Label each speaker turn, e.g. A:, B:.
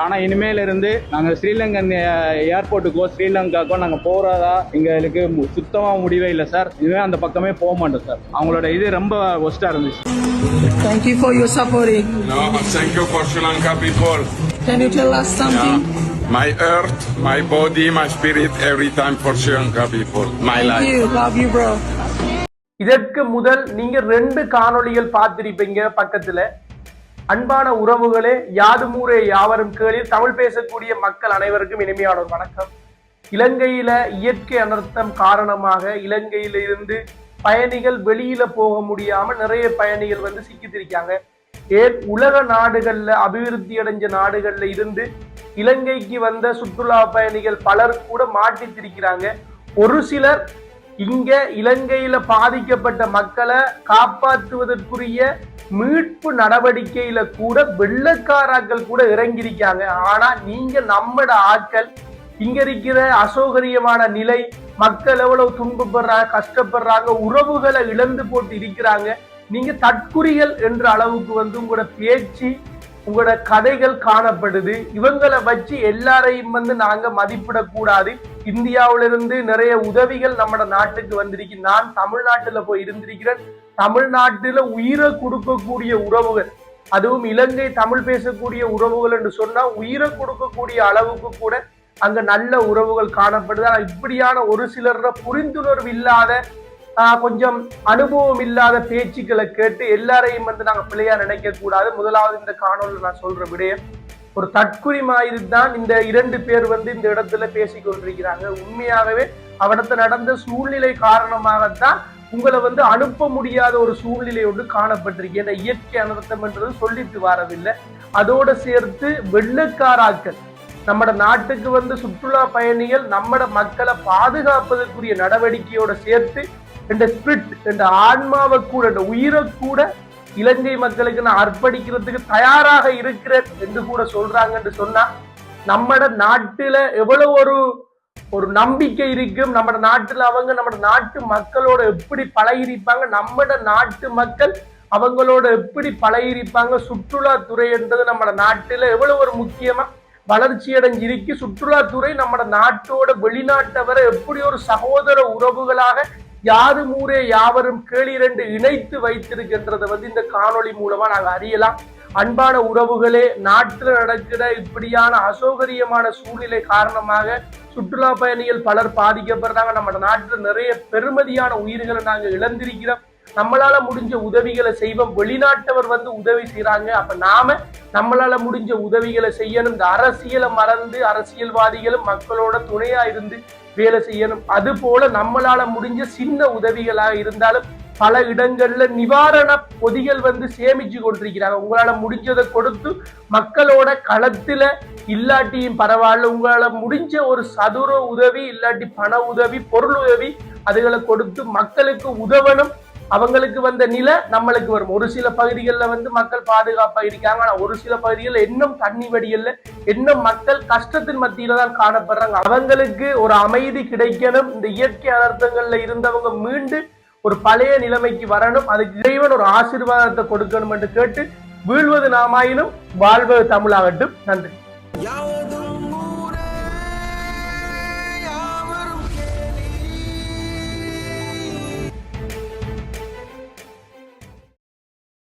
A: ஆனா இனிமேல இருந்து நாங்க ஸ்ரீலங்கன் ஏர்போர்ட்டுக்கோ ஸ்ரீலங்காக்கோ நாங்க போறதா எங்களுக்கு மு- சுத்தமா முடிவே இல்லை சார் இனிமே அந்த பக்கமே போக மாட்டோம் சார் அவங்களோட இது ரொம்ப ஒஸ்டா இருந்துச்சு
B: Thank you for your supporting.
C: No, thank you for Sri Lanka people.
B: Can you tell us something?
C: Yeah. My earth, my body, my spirit, every time for Sri Lanka people. My
B: Thank
C: life.
B: you. Love you, bro.
D: இதற்கு முதல் நீங்க ரெண்டு காணொளிகள் பார்த்திருப்பீங்க பக்கத்துல அன்பான உறவுகளே யாதுமூரே யாவரும் கேளில் தமிழ் பேசக்கூடிய மக்கள் அனைவருக்கும் இனிமையான ஒரு வணக்கம். இலங்கையில இயற்கை அனர்த்தம் காரணமாக இலங்கையில இருந்து பயணிகள் வெளியில போக முடியாம நிறைய பயணிகள் வந்து சிக்கித்திருக்காங்க ஏன் உலக நாடுகள்ல அபிவிருத்தி அடைஞ்ச நாடுகள்ல இருந்து இலங்கைக்கு வந்த சுற்றுலா பயணிகள் பலர் கூட மாட்டித்திருக்கிறாங்க ஒரு சிலர் இங்க இலங்கையில பாதிக்கப்பட்ட மக்களை காப்பாற்றுவதற்குரிய மீட்பு நடவடிக்கையில கூட வெள்ளக்காராக்கள் கூட இறங்கியிருக்காங்க. ஆனா நீங்க நம்மட ஆட்கள் இங்க இருக்கிற அசௌகரியமான நிலை மக்கள் எவ்வளவு துன்பப்படுறாங்க கஷ்டப்படுறாங்க உறவுகளை இழந்து போட்டு இருக்கிறாங்க. நீங்க தற்குறிகள் என்ற அளவுக்கு வந்து உங்களோட பேச்சு உங்களோட கதைகள் காணப்படுது. இவங்களை வச்சு எல்லாரையும் வந்து நாங்க மதிப்பிடக்கூடாது. இந்தியாவிலிருந்து நிறைய உதவிகள் நம்ம நாட்டுக்கு வந்திருக்கு. நான் தமிழ்நாட்டுல போய் இருந்திருக்கிறேன். தமிழ்நாட்டுல உயிரை கொடுக்கக்கூடிய உறவுகள் அதுவும் இலங்கை தமிழ் பேசக்கூடிய உறவுகள் என்று சொன்னா உயிரை கொடுக்கக்கூடிய அளவுக்கு கூட அங்க நல்ல உறவுகள் காணப்படுது. ஆனா இப்படியான ஒரு சிலர் புரிந்துணர்வு இல்லாத கொஞ்சம் அனுபவம் இல்லாத பேச்சுக்களை கேட்டு எல்லாரையும் வந்து நாங்க பிள்ளையா நினைக்க கூடாது முதலாவது இந்த காணொலியில் நான் சொல்ற விடயம் ஒரு தற்குறி தான் இந்த இரண்டு பேர் வந்து இந்த இடத்துல பேசிக் கொண்டிருக்கிறாங்க. உண்மையாகவே அவடத்துல நடந்த சூழ்நிலை காரணமாகத்தான் உங்களை வந்து அனுப்ப முடியாத ஒரு சூழ்நிலை ஒன்று காணப்பட்டிருக்கு. ஏன்னா இயற்கை அனர்த்தம் என்றது சொல்லிட்டு வரவில்லை. அதோட சேர்த்து வெள்ளக்காராக்கள் நம்மட நாட்டுக்கு வந்து சுற்றுலா பயணிகள் நம்மட மக்களை பாதுகாப்பதற்குரிய நடவடிக்கையோட சேர்த்து இந்த ஸ்பிரிட் இந்த ஆன்மாவை கூட இந்த உயிரை கூட இலங்கை மக்களுக்கு நான் அர்ப்பணிக்கிறதுக்கு தயாராக இருக்கிறேன் என்று கூட சொல்றாங்கன்னு சொன்னா நம்மட நாட்டுல எவ்வளவு ஒரு ஒரு நம்பிக்கை இருக்கும் நம்ம நாட்டுல அவங்க நம்ம நாட்டு மக்களோட எப்படி பழகிருப்பாங்க நம்மட நாட்டு மக்கள் அவங்களோட எப்படி பழகிருப்பாங்க சுற்றுலாத்துறை என்றது நம்ம நாட்டுல எவ்வளவு ஒரு முக்கியமா வளர்ச்சி அடைஞ்சிருக்கு சுற்றுலாத்துறை நம்ம நாட்டோட வெளிநாட்டவரை எப்படி ஒரு சகோதர உறவுகளாக யாரும் ஊரே யாவரும் கேளிரண்டு இணைத்து வைத்திருக்கின்றதை வந்து இந்த காணொளி மூலமா நாங்க அறியலாம். அன்பான உறவுகளே நாட்டில் நடக்கிற இப்படியான அசௌகரியமான சூழ்நிலை காரணமாக சுற்றுலா பயணிகள் பலர் பாதிக்கப்படுறாங்க. நம்ம நாட்டில் நிறைய பெருமதியான உயிர்களை நாங்கள் இழந்திருக்கிறோம். நம்மளால முடிஞ்ச உதவிகளை செய்வோம். வெளிநாட்டவர் வந்து உதவி செய்யறாங்க அப்ப நாம நம்மளால முடிஞ்ச உதவிகளை செய்யணும். இந்த அரசியலை மறந்து அரசியல்வாதிகளும் மக்களோட துணையா இருந்து வேலை செய்யணும். அது போல நம்மளால முடிஞ்ச சின்ன உதவிகளாக இருந்தாலும் பல இடங்கள்ல நிவாரண பொதிகள் வந்து சேமிச்சு கொண்டிருக்கிறாங்க உங்களால முடிஞ்சதை கொடுத்து மக்களோட களத்துல இல்லாட்டியும் பரவாயில்ல. உங்களால முடிஞ்ச ஒரு சதுர உதவி இல்லாட்டி பண உதவி பொருள் உதவி அதுகளை கொடுத்து மக்களுக்கு உதவணும். அவங்களுக்கு வந்த நிலை நம்மளுக்கு வரும். ஒரு சில பகுதிகளில் வந்து மக்கள் பாதுகாப்பாக இருக்காங்க. ஆனால் ஒரு சில பகுதிகளில் இன்னும் தண்ணி வடியல்ல இன்னும் மக்கள் கஷ்டத்தின் மத்தியில தான் காணப்படுறாங்க. அவங்களுக்கு ஒரு அமைதி கிடைக்கணும். இந்த இயற்கை அனர்த்தங்கள்ல இருந்தவங்க மீண்டு ஒரு பழைய நிலைமைக்கு வரணும். அதுக்கு இறைவன் ஒரு ஆசீர்வாதத்தை கொடுக்கணும் என்று கேட்டு வீழ்வது நாமாயினும் வாழ்வது தமிழாகட்டும். நன்றி.